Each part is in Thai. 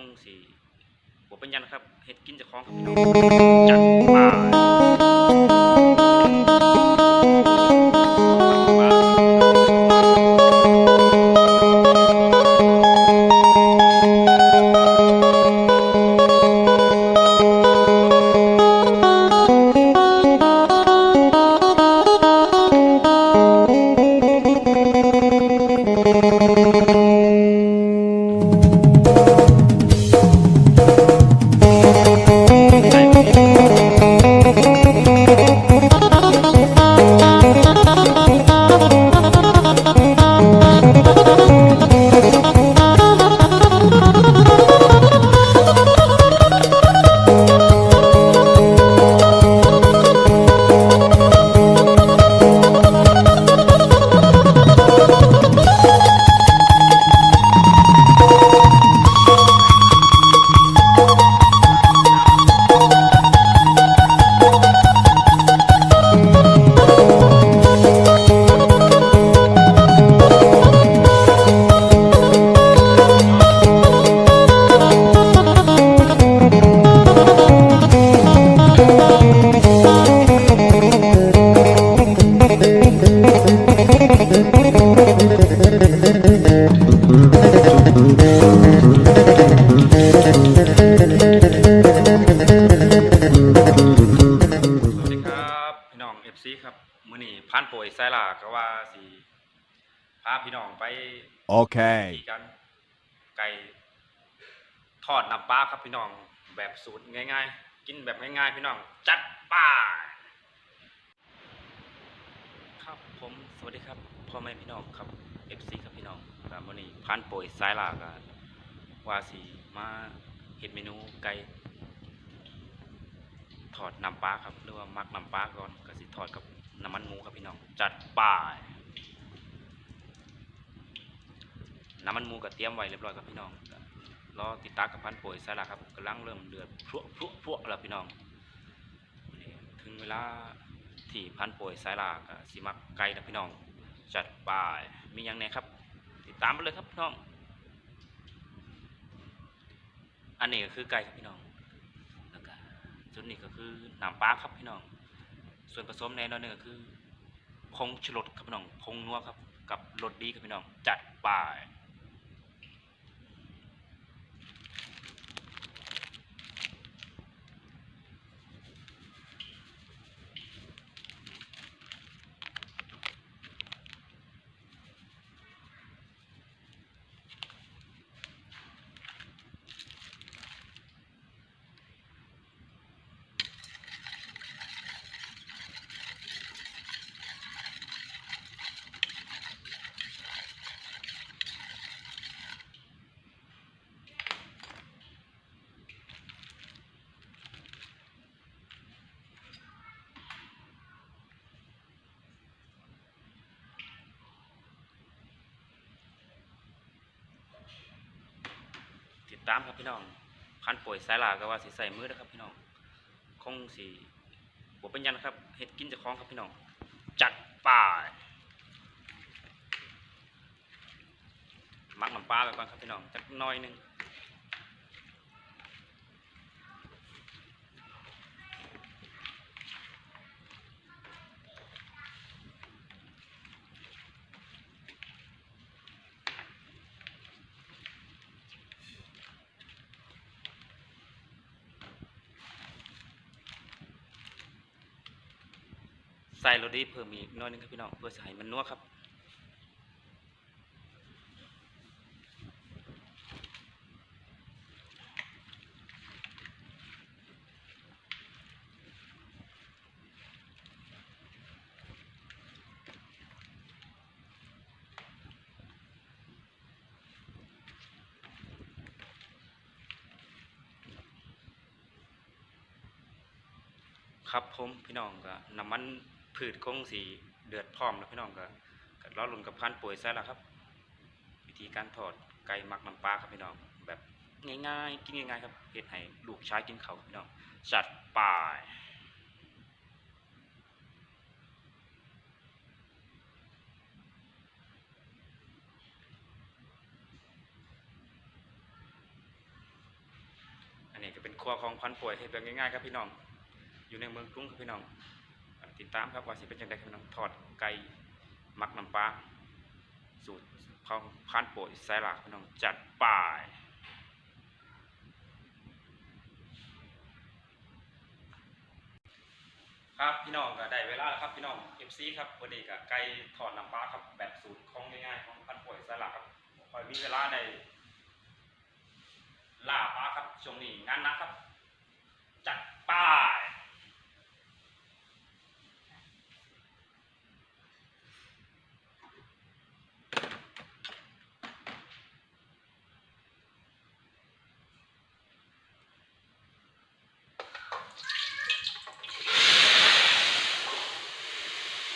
งสิบ่เป็นยันครับเฮ็ดกินจ้าของครับพี่น้องจัดมา Okay. ที่กันไก่ทอดน้ำปลาครับพี่น้อง แบบสูตรง่าย ๆ กินแบบง่ายๆพี่น้อง จัดป้าครับผมสวัสดีครับพ่อแม่พี่น้องครับ FC ครับพี่น้องครับมื้อนี้พันโปรยไซลาก็ว่าสิมาเฮ็ดเมนูไก่ถอดน้ำปลาครับหรือว่ามักน้ำปลาก่อนก็สิถอดกับน้ำมันหมูครับพี่น้อง จัดป่าย น้ำมันมูก็เตรียมไว้เรียบร้อยครับพี่น้องรอติดตามกับพันโปรยใส่ละครับกำลังเริ่มเดือดพรวพรวพรวแล้วพี่น้องถึงเวลาที่พันโปรยใส่ละก็สิมักไก่นะพี่น้อง จัดป่ามียังไงครับ ติดตามไปเลยครับพี่น้อง อันนี้ก็คือไก่ครับพี่น้องแล้วก็ส่วนนี้ก็คือน้ำปลาครับพี่น้อง ส่วนผสมในนั้นนี่ก็คือผงชูรสครับพี่น้องผงนัวครับกับรสดีครับพี่น้อง จัดป่าย ตามครับพี่น้องพันป่วยสายลาก็ว่าสิใส่มือนะครับพี่น้องคงสิบวเป็นยันครับเห็ดกินจะคล้องครับพี่น้อง จัดป่ามักน้ำปลาไปก่อนครับพี่น้องจักน้อยหนึง ใส่โรดีเพิ่มอีกน้อยนึงครับพี่น้องเพื่อให้มันนัวครับครับผมพี่น้องก็น้ำมัน พืชคงสีเดือดพร้อมแล้วพี่น้องก็ก็รอลุ้นกับพันป่วยซะแล้วครับ วิธีการทอดไก่มักน้ำปลาครับพี่น้องแบบง่ายๆกินง่ายๆครับเฮ็ดให้ลูกชายกินเขาครับพี่น้องจัดป่ายรัวของพันป่วยเฮ็ดแบบง่ายๆครับพี่น้อง อยู่ในเมืองกรุงครับพี่น้อง ติดตามครับว่าสิเป็นจังไดครับพี่น้องทอดไก่มักน้ำปลาสูตรของพันป่วยสายหลักพี่น้องจัดป่ายครับพี่น้องก็ได้เวลาแล้วครับพี่น้อง FC ครับวันนี้ก็ไก่ทอดน้ำปลาครับแบบสูตรของง่ายๆของพันป่วยสายหลักครับคอยมีเวลาได้ล่าปลาครับช่วงนี้งานนักครับ จัดป้าย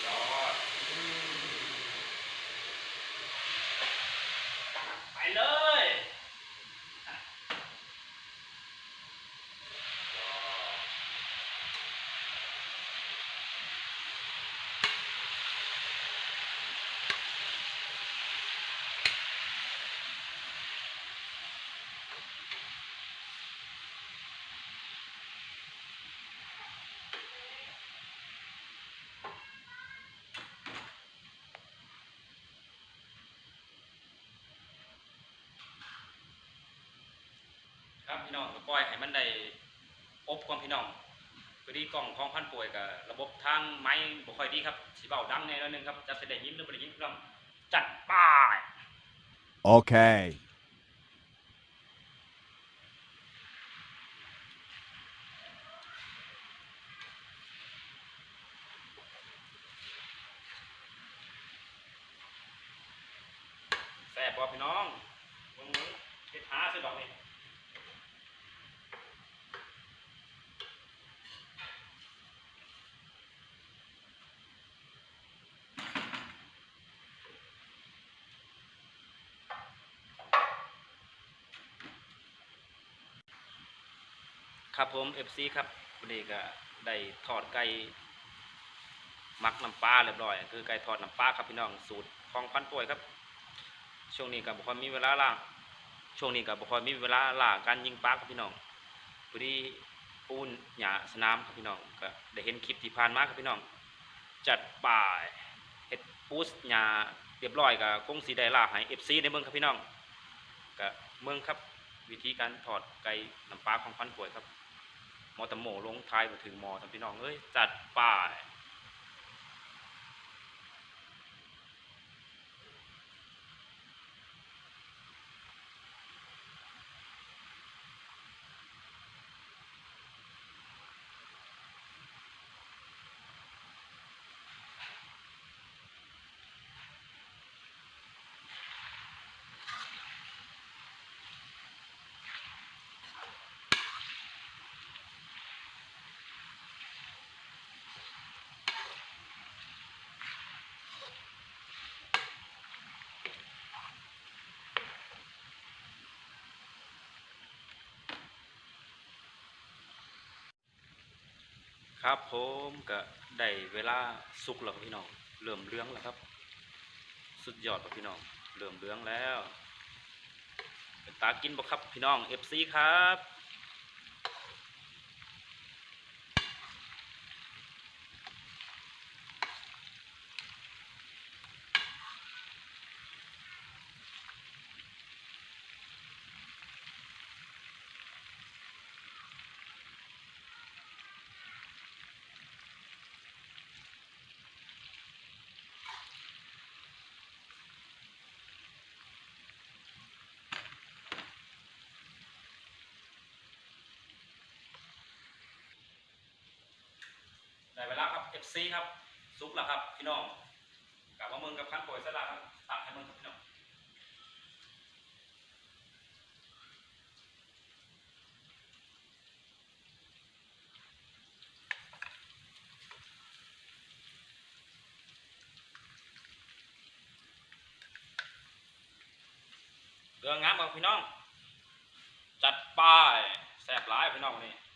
ยอดไปเลย ครับพี่น้องก็ปล่อยให้มันได้อบก่อนพี่น้องพอดีกล่องของพันป่วยกับระบบทางไม้บ่ค่อยดีครับสิเบาดังแน่นอนนึงครับจะแสดงยินหรือบ่ได้ยินครับจัดป้าย Okay. แซ่บบ่พี่น้องมึงมึงเฮ็ดหาซื้อดอกนี่ ครับผม FC ครับวันนี้ก็ได้ทอดไก่มักน้ำปลาเรียบร้อย คือไก่ทอดน้ำปลาครับพี่น้องสูตรของพันป่วยครับ ช่วงนี้ก็บ่ค่อยมีเวลาล่าช่วงนี้ก็บ่ค่อยมีเวลาล่าการยิงปลาครับพี่น้องพอดีปูนหญ้าสนามครับพี่น้องก็ได้เห็นคลิปที่ผ่านมาครับพี่น้อง จัดป่าเฮ็ดปูสหญ้าเรียบร้อยก็คงสิไดล่าให้ FC ได้เบิ่งครับพี่น้องก็เมืองครับวิธีการถอดไก่น้ำปลาของพันป่วยครับ มอตะโมลงท้ายมาถึงมอทำพี่น้องเอ้ยจัดป่าย ครับผมก็ได้เวลาสุกแล้วครับพี่น้องเริ่มเลื้องแล้วครับ สุดยอดครับพี่น้องเริ่มเลื้องแล้วตากินบ่ครับพี่น้อง FC ครับ ได้เวลาครับ FC ครับสุกแล้วครับพี่น้องกลับมาเมืองกับคันป่วยสลัดครับตักให้เมืองครับพี่น้องเรื่องงามครับพี่น้อง จัดป้ายแซ่บหลายพี่น้องวัน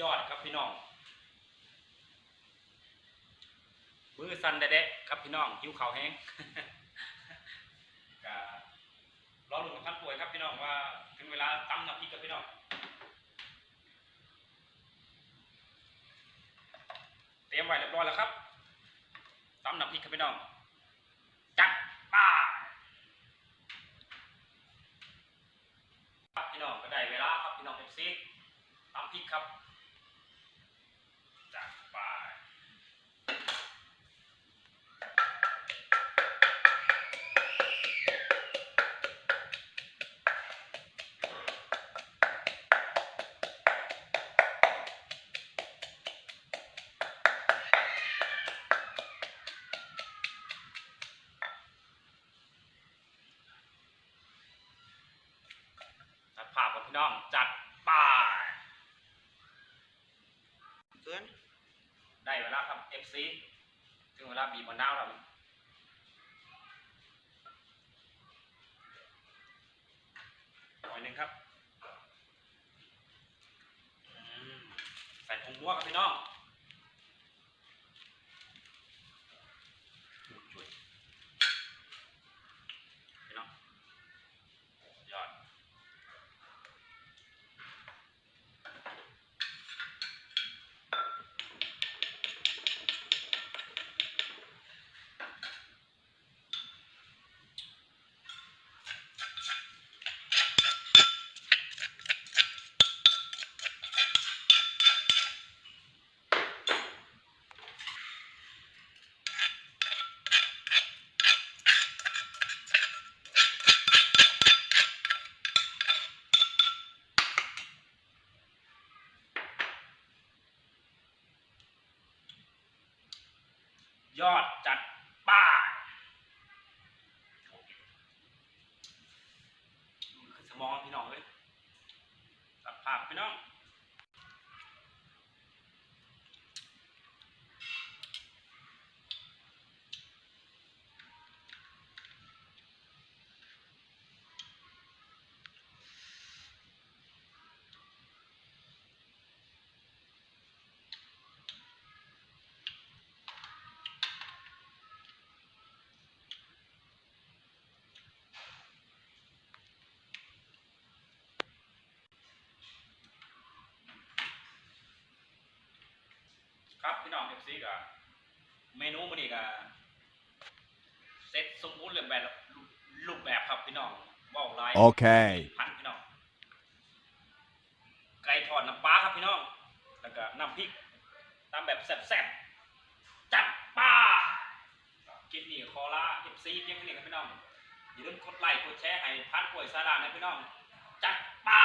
ยอดครับพี่น้อง มือสั่นแดะครับพี่น้องหิวขาแห้งกรอลุงกับพันป่วยครับพี่น้องว่าถึงเวลาตำน้ำพริกกับพี่น้องเตรียมไว้เรียบร้อยแล้วครับตำน้ำพริกครับพี่น้องจัดป้าครับพี่น้องก็ได้เวลาครับพี่น้องเอฟซีตำพริกครับ ถึงเวลาบีบมะนาวแล้วหน่อยหนึ่งครับใส่ผงมัวครับพี่น้อง ยอดจัดป้ายคือสมองพี่น้องเลยตัดภาพพี่น้อง ครับพี่น้องเอฟซีกับเมนูมันนี่กับเซ็ตสมบูรณ์เรียบแบบรูปแบบครับพี่น้องว่าวไลน์ Okay. พันพี่น้องไก่ทอดน้ำปลาครับพี่น้องแล้วก็น้ำพริกตามแบบแซ่บๆจัดป้ากินนี่คอลาเอฟซีเพียงแค่นี้ครับพี่น้องอย่าลืมกดไลค์กดแชร์ให้พันป่วยสารานะพี่น้องจัดป้า